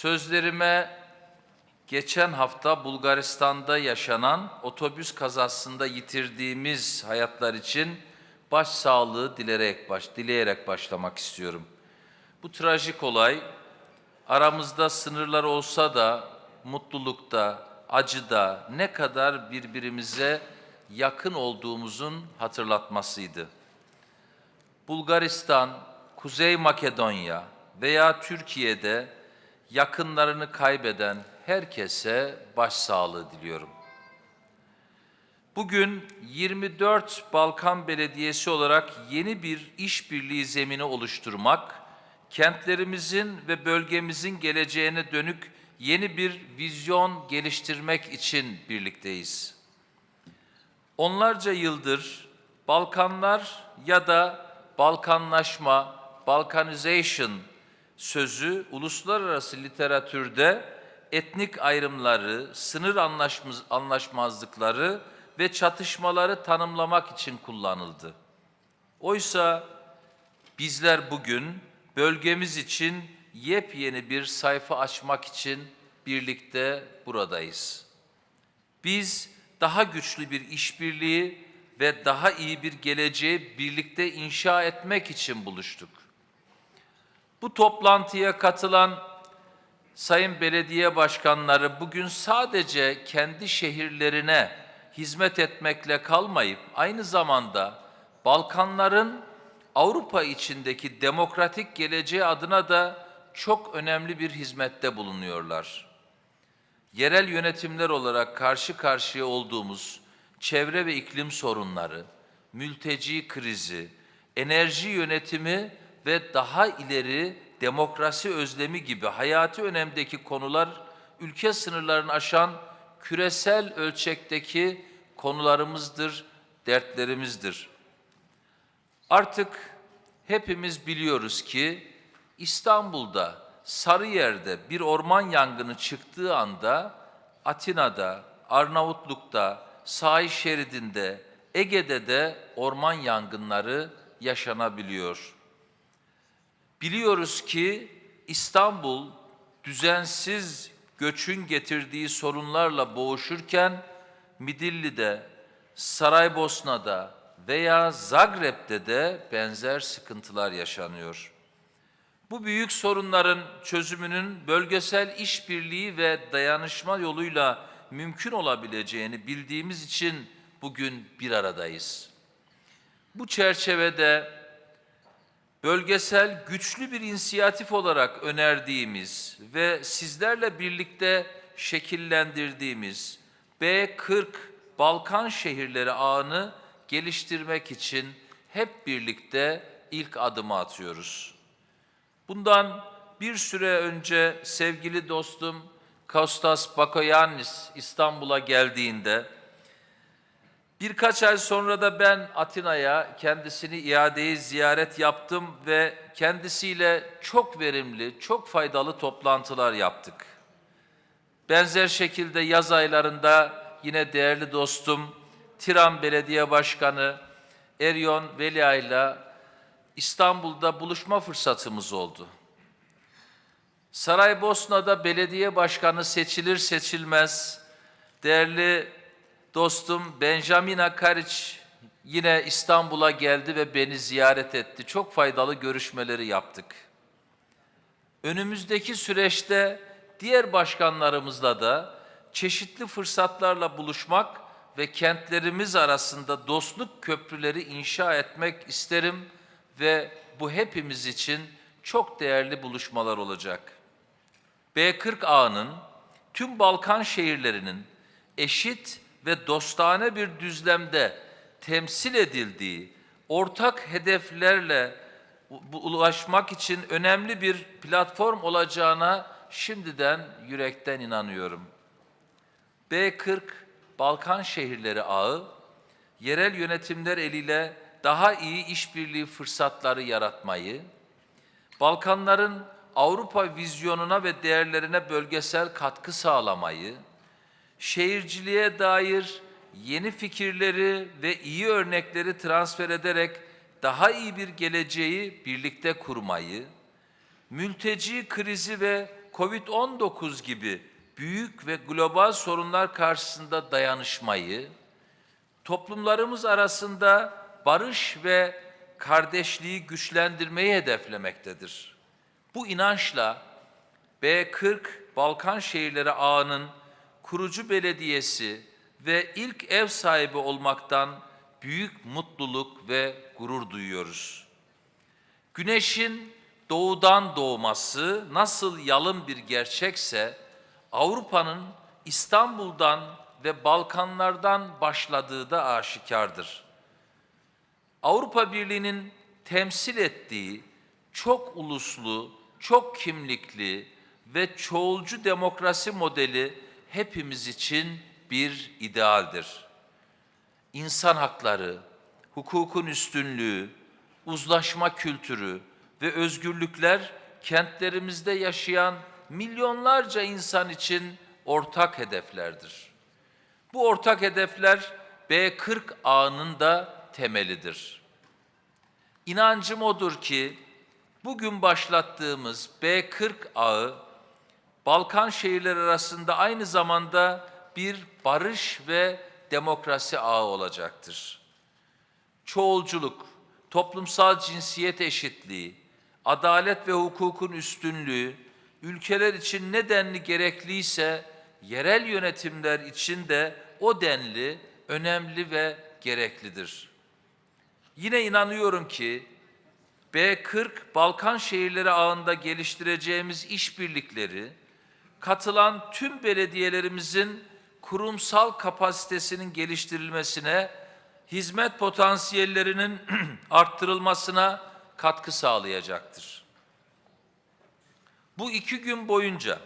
Sözlerime geçen hafta Bulgaristan'da yaşanan otobüs kazasında yitirdiğimiz hayatlar için başsağlığı dileyerek, baş, dileyerek başlamak istiyorum. Bu trajik olay aramızda sınırlar olsa da mutlulukta, acıda ne kadar birbirimize yakın olduğumuzun hatırlatmasıydı. Bulgaristan, Kuzey Makedonya veya Türkiye'de yakınlarını kaybeden herkese başsağlığı diliyorum. Bugün 24 Balkan Belediyesi olarak yeni bir işbirliği zemini oluşturmak, kentlerimizin ve bölgemizin geleceğine dönük yeni bir vizyon geliştirmek için birlikteyiz. Onlarca yıldır Balkanlar ya da Balkanlaşma, Balkanization sözü uluslararası literatürde etnik ayrımları, sınır anlaşmaz- anlaşmazlıkları ve çatışmaları tanımlamak için kullanıldı. Oysa bizler bugün bölgemiz için yepyeni bir sayfa açmak için birlikte buradayız. Biz daha güçlü bir işbirliği ve daha iyi bir geleceği birlikte inşa etmek için buluştuk. Bu toplantıya katılan sayın belediye başkanları bugün sadece kendi şehirlerine hizmet etmekle kalmayıp aynı zamanda Balkanların Avrupa içindeki demokratik geleceği adına da çok önemli bir hizmette bulunuyorlar. Yerel yönetimler olarak karşı karşıya olduğumuz çevre ve iklim sorunları, mülteci krizi, enerji yönetimi ve daha ileri demokrasi özlemi gibi hayati önemdeki konular ülke sınırlarını aşan küresel ölçekteki konularımızdır, dertlerimizdir. Artık hepimiz biliyoruz ki İstanbul'da Sarıyer'de bir orman yangını çıktığı anda Atina'da, Arnavutluk'ta, sahil şeridinde, Ege'de de orman yangınları yaşanabiliyor. Biliyoruz ki İstanbul düzensiz göçün getirdiği sorunlarla boğuşurken Midilli'de, Saraybosna'da veya Zagreb'de de benzer sıkıntılar yaşanıyor. Bu büyük sorunların çözümünün bölgesel işbirliği ve dayanışma yoluyla mümkün olabileceğini bildiğimiz için bugün bir aradayız. Bu çerçevede bölgesel güçlü bir inisiyatif olarak önerdiğimiz ve sizlerle birlikte şekillendirdiğimiz B40 Balkan şehirleri ağını geliştirmek için hep birlikte ilk adımı atıyoruz. Bundan bir süre önce sevgili dostum Kostas Bakoyannis İstanbul'a geldiğinde birkaç ay sonra da ben Atina'ya kendisini iadeyi ziyaret yaptım ve kendisiyle çok verimli, çok faydalı toplantılar yaptık. Benzer şekilde yaz aylarında yine değerli dostum Tiran Belediye Başkanı Eryon Velia ile İstanbul'da buluşma fırsatımız oldu. Saraybosna'da belediye başkanı seçilir seçilmez değerli dostum Benjamin Akariç yine İstanbul'a geldi ve beni ziyaret etti. Çok faydalı görüşmeleri yaptık. Önümüzdeki süreçte diğer başkanlarımızla da çeşitli fırsatlarla buluşmak ve kentlerimiz arasında dostluk köprüleri inşa etmek isterim ve bu hepimiz için çok değerli buluşmalar olacak. B40 ağının tüm Balkan şehirlerinin eşit ve dostane bir düzlemde temsil edildiği ortak hedeflerle ulaşmak için önemli bir platform olacağına şimdiden yürekten inanıyorum. B40 Balkan şehirleri ağı yerel yönetimler eliyle daha iyi işbirliği fırsatları yaratmayı, Balkanların Avrupa vizyonuna ve değerlerine bölgesel katkı sağlamayı, şehirciliğe dair yeni fikirleri ve iyi örnekleri transfer ederek daha iyi bir geleceği birlikte kurmayı, mülteci krizi ve Covid-19 gibi büyük ve global sorunlar karşısında dayanışmayı, toplumlarımız arasında barış ve kardeşliği güçlendirmeyi hedeflemektedir. Bu inançla B40 Balkan Şehirleri Ağı'nın kurucu belediyesi ve ilk ev sahibi olmaktan büyük mutluluk ve gurur duyuyoruz. Güneşin doğudan doğması nasıl yalın bir gerçekse Avrupa'nın İstanbul'dan ve Balkanlardan başladığı da aşikardır. Avrupa Birliği'nin temsil ettiği çok uluslu, çok kimlikli ve çoğulcu demokrasi modeli hepimiz için bir idealdir. İnsan hakları, hukukun üstünlüğü, uzlaşma kültürü ve özgürlükler kentlerimizde yaşayan milyonlarca insan için ortak hedeflerdir. Bu ortak hedefler B40 ağının da temelidir. İnancım odur ki bugün başlattığımız B40 ağı Balkan şehirleri arasında aynı zamanda bir barış ve demokrasi ağı olacaktır. Çoğulculuk, toplumsal cinsiyet eşitliği, adalet ve hukukun üstünlüğü, ülkeler için ne denli gerekliyse yerel yönetimler için de o denli önemli ve gereklidir. Yine inanıyorum ki B40 Balkan şehirleri ağında geliştireceğimiz işbirlikleri katılan tüm belediyelerimizin kurumsal kapasitesinin geliştirilmesine, hizmet potansiyellerinin arttırılmasına katkı sağlayacaktır. Bu iki gün boyunca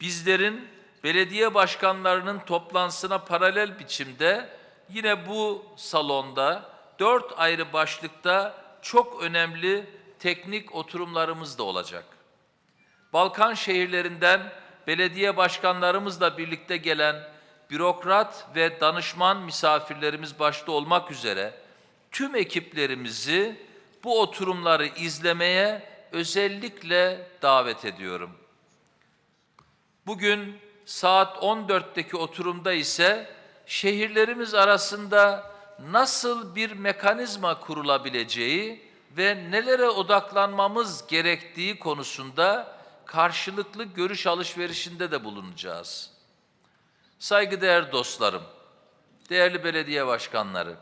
bizlerin belediye başkanlarının toplantısına paralel biçimde yine bu salonda dört ayrı başlıkta çok önemli teknik oturumlarımız da olacak. Balkan şehirlerinden belediye başkanlarımızla birlikte gelen bürokrat ve danışman misafirlerimiz başta olmak üzere tüm ekiplerimizi bu oturumları izlemeye özellikle davet ediyorum. Bugün saat 14'teki oturumda ise şehirlerimiz arasında nasıl bir mekanizma kurulabileceği ve nelere odaklanmamız gerektiği konusunda karşılıklı görüş alışverişinde de bulunacağız. Saygıdeğer dostlarım, değerli belediye başkanları,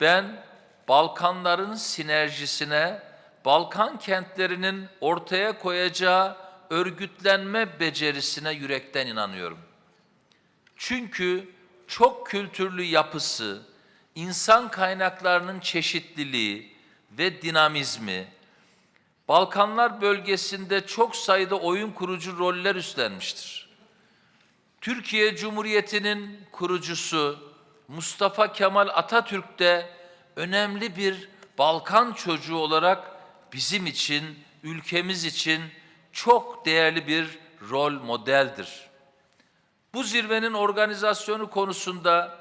ben Balkanların sinerjisine, Balkan kentlerinin ortaya koyacağı örgütlenme becerisine yürekten inanıyorum. Çünkü çok kültürlü yapısı, insan kaynaklarının çeşitliliği ve dinamizmi, Balkanlar bölgesinde çok sayıda oyun kurucu roller üstlenmiştir. Türkiye Cumhuriyeti'nin kurucusu Mustafa Kemal Atatürk de önemli bir Balkan çocuğu olarak bizim için, ülkemiz için çok değerli bir rol modeldir. Bu zirvenin organizasyonu konusunda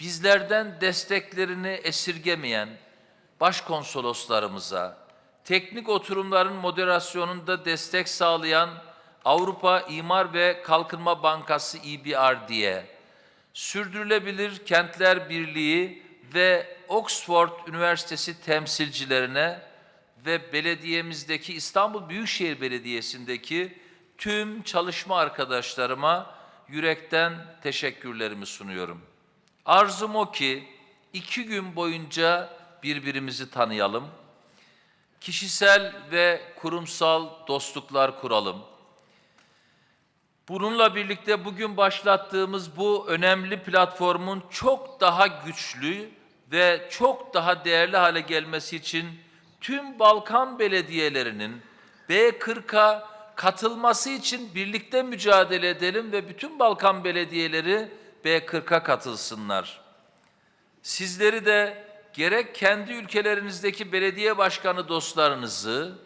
bizlerden desteklerini esirgemeyen başkonsoloslarımıza, teknik oturumların moderasyonunda destek sağlayan Avrupa İmar ve Kalkınma Bankası EBRD'ye, Sürdürülebilir Kentler Birliği ve Oxford Üniversitesi temsilcilerine ve belediyemizdeki İstanbul Büyükşehir Belediyesi'ndeki tüm çalışma arkadaşlarıma yürekten teşekkürlerimi sunuyorum. Arzum o ki iki gün boyunca birbirimizi tanıyalım, kişisel ve kurumsal dostluklar kuralım. Bununla birlikte bugün başlattığımız bu önemli platformun çok daha güçlü ve çok daha değerli hale gelmesi için tüm Balkan belediyelerinin B40'a katılması için birlikte mücadele edelim ve bütün Balkan belediyeleri B40'a katılsınlar. Sizleri de gerek kendi ülkelerinizdeki belediye başkanı dostlarınızı,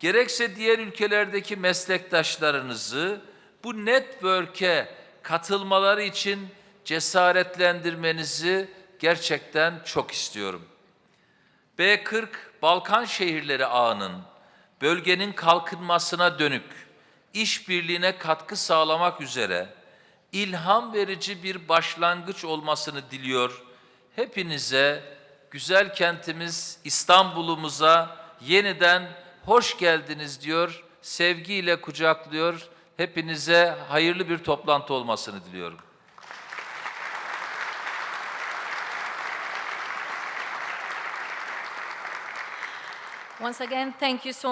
gerekse diğer ülkelerdeki meslektaşlarınızı bu network'e katılmaları için cesaretlendirmenizi gerçekten çok istiyorum. B40 Balkan şehirleri ağının bölgenin kalkınmasına dönük işbirliğine katkı sağlamak üzere ilham verici bir başlangıç olmasını diliyor. Hepinize güzel kentimiz İstanbul'umuza yeniden hoş geldiniz diyor. Sevgiyle kucaklıyor. Hepinize hayırlı bir toplantı olmasını diliyorum. Once again, thank you so